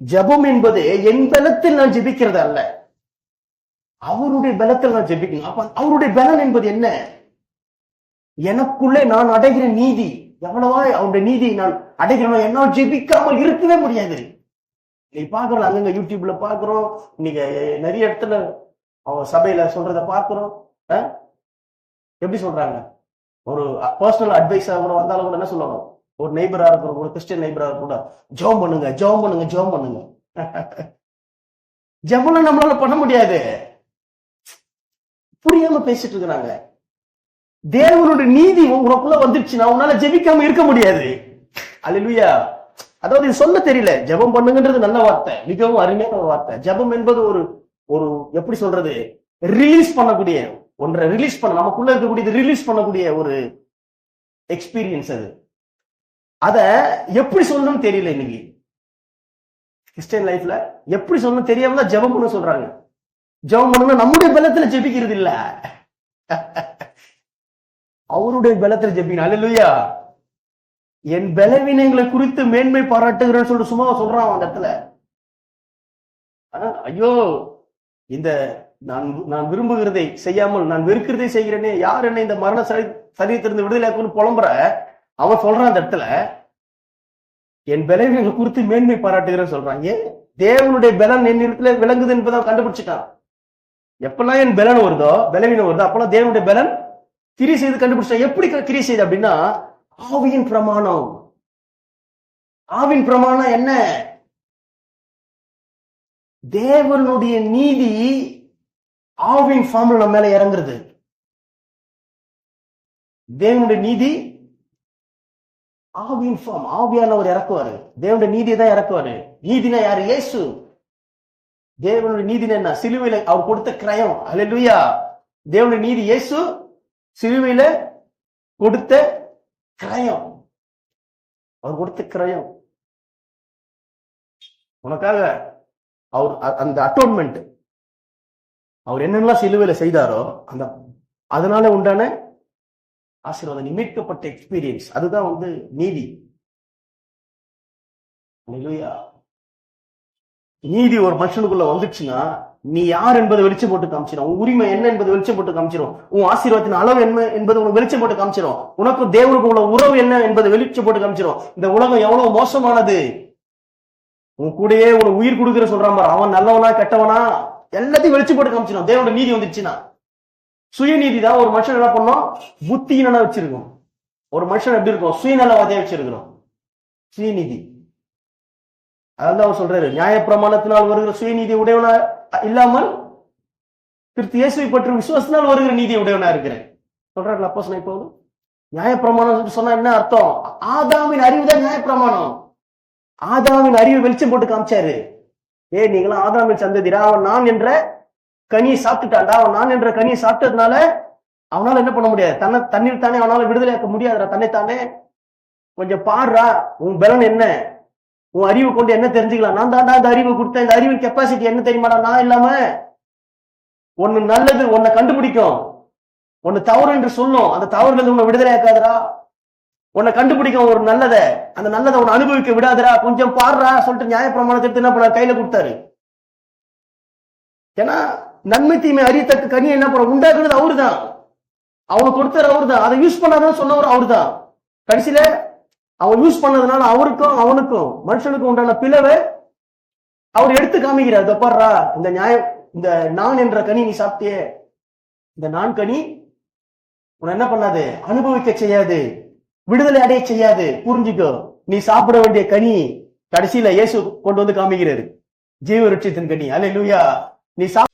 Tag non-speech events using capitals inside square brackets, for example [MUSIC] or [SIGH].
ஜெபம் என்பது என் பலத்தில் நான் ஜெபிக்கிறது அல்ல. அவருடைய பலத்தில் நான் ஜெபிக்கணும். அப்ப அவருடைய பலன் என்பது என்ன? எனக்குள்ளே நான் அடைகிற நீதி எவ்வளவா அவருடைய நீதியை நான் அடைகிறேனோ என்னால் ஜெபிக்காமல் இருக்கவே முடியாது. நீ பாக்குறோம் அங்கங்க யூடியூப்ல பாக்குறோம் இன்னைக்கு நிறைய இடத்துல அவன் சபையில சொல்றத பாக்குறோம் எப்படி சொல்றாங்க? ஒரு பர்சனல் அட்வைஸ் கூட வந்தாலும் கூட என்ன சொல்லணும்? ஒரு நெய்பரா இருக்கிற கூட கிறிஸ்டியன் நெய்பரா கூட ஜோம் பண்ணுங்க ஜெபம் பண்ணுங்க ஜெபம் பண்ணுங்க. [LAUGHS] ஜெபம்லாம் நம்மளால பண்ண முடியாது. புரியாம பேசிட்டு இருக்கிறாங்க. தேவனுடைய நீதி உனக்குள்ள வந்துருச்சுன்னா உன்னால ஜெபிக்காம இருக்க முடியாது. அல்லேலூயா அதாவது இது சொல்ல தெரியல. ஜெபம் பண்ணுங்கன்றது நல்ல வார்த்தை மிகவும் அருமையான ஒரு வார்த்தை. ஜெபம் என்பது ஒரு ஒரு எப்படி சொல்றது? ரிலீஸ் பண்ணக்கூடிய ஒன்றை ரிலீஸ் பண்ண நமக்குள்ள இருக்கக்கூடியது ரிலீஸ் பண்ணக்கூடிய ஒரு எக்ஸ்பீரியன்ஸ் அது. அத எப்படி சொல்லணும்னு தெரியல இன்னைக்கு. கிறிஸ்டியன் லைஃப்ல எப்படி சொல்லணும் தெரியாம தான் ஜெபம் பண்ண சொல்றாங்க. ஜெபம் பண்ணணும் நம்முடைய பலத்துல ஜெபிக்கிறது இல்ல. [LAUGHS] அவருடைய பலத்துல ஜெபிக்கணும். இல்லையா என் பலவீனங்களை குறித்து மேன்மை பாராட்டுகிறேன்னு சொல்லிட்டு சும்மா சொல்றான் அந்த இடத்துல. ஐயோ இந்த நான் நான் விரும்புகிறதை செய்யாமல் நான் வெறுக்கிறதை செய்கிறேனே யார் என்ன இந்த மரண சரி சரீரத்திலிருந்து விடுதலை புலம்புற? அவன் சொல்றான் அந்த இடத்துல என் பலவீனங்களை குறித்து மேன்மை பாராட்டுகிறேன்னு சொல்றான் ஏன்? தேவனுடைய பலன் என் இடத்துல விளங்குது என்பதை அவன் கண்டுபிடிச்சிட்டான் எப்பெல்லாம் என் பலன் வருதோ பலவீனம் வருதோ அப்பெல்லாம் தேவனுடைய பலன் கிரி செய்து கண்டுபிடிச்சான் எப்படி கிரி செய்து அப்படின்னா ஆவியின் பிரமாணம். ஆவின் பிரமாணம் என்ன? தேவனுடைய நீதி ஆவின் ஃபார்ம்ல நம்ம மேல இறங்குறது. தேவனுடைய நீதி ஆவியின் ஃபார்ம் ஆவியானவர் இறக்குவாரு. தேவனுடைய நீதியை தான் இறக்குவாரு. நீதினா யாரு? இயேசு. தேவனுடைய நீதினா என்ன? சிலுவையில அவர் கொடுத்த கிரயம். அல்லேலூயா தேவனுடைய நீதி இயேசு சிலுவையில கொடுத்த கிரயம். அவர் கொடுத்த கிரயம். உனக்காக அவர் அ- அந்த அட்டோன்மெண்ட் அவர் என்னென்னலாம் சிலுவையில செய்தாரோ அந்த அதனால உண்டான ஆசீர்வாதம் நீ மீட்கப்பட்ட எக்ஸ்பீரியன்ஸ் அதுதான் வந்து நீதி. நீதி ஒரு மனுஷனுக்குள்ள வந்துச்சுன்னா நீ யார் என்பதை வெளிச்சம் போட்டு காமிச்சிடும் உன் உரிமை என்ன என்பதை வெளிச்சம் போட்டு காமிச்சிடும் உன் ஆசீர்வாதத்தின் அளவு என்ன என்பது உனக்கு வெளிச்சம் போட்டு காமிச்சிடும் உனக்கும் தேவனுக்கு உள்ள உறவு என்ன என்பதை வெளிச்சம் போட்டு காமிச்சிடும் இந்த உலகம் எவ்வளவு மோசமானது? உன் கூடயே உனக்கு உயிர் கொடுக்குற சொல்றான் பாரு. அவன் நல்லவனா கெட்டவனா எல்லாத்தையும் வெளிச்சம் போட்டு காமிச்சிடும் தேவனோட நீதி வந்துச்சுன்னா. சுயநீதி தான் ஒரு மனுஷன் என்ன பண்ணும்? புத்தியினா வச்சிருக்கோம் ஒரு மனுஷன் எப்படி இருக்கும் சுயநலவாதியா வச்சிருக்கிறோம் சுயநீதி. அதான் அவர் சொல்றாரு. நியாயப்பிரமாணத்தினால் வருகிற சுயநீதி உடையவனா இல்லாமல் கிறிஸ்து இயேசுவை பற்றி விசுவாசத்தினால் வருகிற நீதி உடையவனா இருக்கிறேன். சொல்றாரு அப்போ சொன்ன இப்போ நியாயப்பிரமாணம் சொன்னா என்ன அர்த்தம்? ஆதாமின் அறிவு தான் நியாயப்பிரமாணம். ஆதாமின் அறிவு வெளிச்சம் போட்டு காமிச்சாரு. ஏ நீங்களாம் ஆதாமின் சந்ததிரா அவன் நான் என்ற கனியை சாப்பிட்டுட்டான்டா அவன் நான் என்ற கனியை சாப்பிட்டதுனால அவனால என்ன பண்ண முடியாது? தன்னை தண்ணீர் தானே அவனால விடுதலையாக்க முடியாதுடா தன்னை தானே கொஞ்சம் பாடுறா உன் பலன் என்ன? உன் அறிவு கொண்டு என்ன தெரிஞ்சுக்கலாம்? நான் தான் இந்த அறிவு கொடுத்தேன். இந்த அறிவின் கெப்பாசிட்டி என்ன தெரியுமாடா? நான் இல்லாம ஒண்ணு நல்லது உன்னை கண்டுபிடிக்கும். ஒன்னு தவறு என்று சொல்லும். அந்த தவறுல உன்னை விடுதலையாக்காதரா உன்னை கண்டுபிடிக்கும் ஒரு நல்லதை. அந்த நல்லதை உன்னை அனுபவிக்க விடாதடா. கொஞ்சம் பாடுறா சொல்லிட்டு நியாயப்பிரமாணத்தை எடுத்து என்ன பண்ண கையில கொடுத்தாரு. ஏன்னா நன்மை தீமை அறியத்தக்க கனி என்ன பண்ண உண்டாக்குறது அவரு அவருதான் அவனுக்கு கொடுத்தாரு அவர்தான் அதை யூஸ் பண்ணாதான் சொன்னவர் அவரு தான் கடைசியில அவன் யூஸ் பண்ணதுனால அவருக்கும் அவனுக்கும் மனுஷனுக்கும் உண்டான பிளவை அவர் எடுத்து காமிக்கிறார். இதை பாடுறா இந்த நியாயம் இந்த நான் என்ற கனி நீ சாப்பிட்டியே. இந்த நான் கனி உன்னை என்ன பண்ணாது? அனுபவிக்க செய்யாது. விடுதலை அடைய செய்யாது. புரிஞ்சுக்கோ. நீ சாப்பிட வேண்டிய கனி கடைசியில இயேசு கொண்டு வந்து காமிக்கிறாரு. ஜீவ ருட்சத்தின் கனி. அல்லேலூயா நீ சாப்பிட